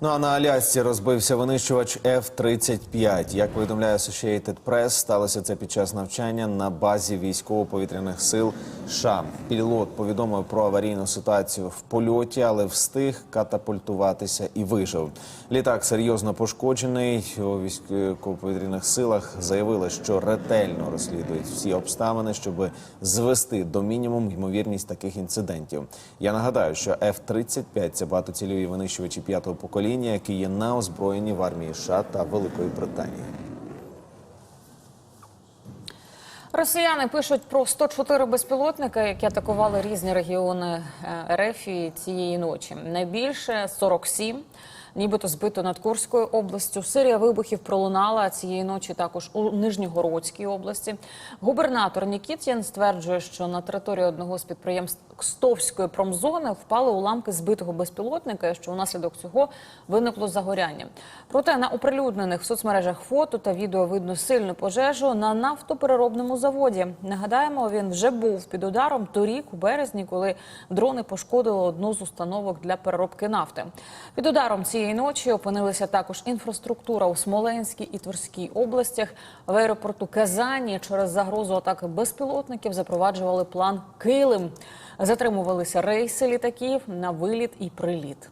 Ну а на Алясці розбився винищувач F-35. Як повідомляє Associated Press, сталося це під час навчання на базі військово-повітряних сил США. Пілот повідомив про аварійну ситуацію в польоті, але встиг катапультуватися і вижив. Літак серйозно пошкоджений. У військово-повітряних силах заявили, що ретельно розслідують всі обставини, щоб звести до мінімум ймовірність таких інцидентів. Я нагадаю, що F-35 – це багатоцільові винищувачі п'ятого покоління, які є на озброєнні в армії США та Великої Британії. Росіяни пишуть про 104 безпілотника, які атакували різні регіони е, РФ цієї ночі. Найбільше 47, нібито збито над Курською областю. Серія вибухів пролунала цієї ночі також у Нижньогородській області. Губернатор Нікітін стверджує, що на території одного з підприємств Кстовської промзони впали уламки збитого безпілотника, що внаслідок цього виникло загоряння. Проте на оприлюднених в соцмережах фото та відео видно сильну пожежу на нафтопереробному заводі. Нагадаємо, він вже був під ударом торік у березні, коли дрони пошкодили одну з установок для переробки нафти. Під ударом цієї ночі опинилися також інфраструктура у Смоленській і Тверській областях. В аеропорту Казані через загрозу атаки безпілотників запроваджували план Килим. Затримувалися рейси літаків на виліт і приліт.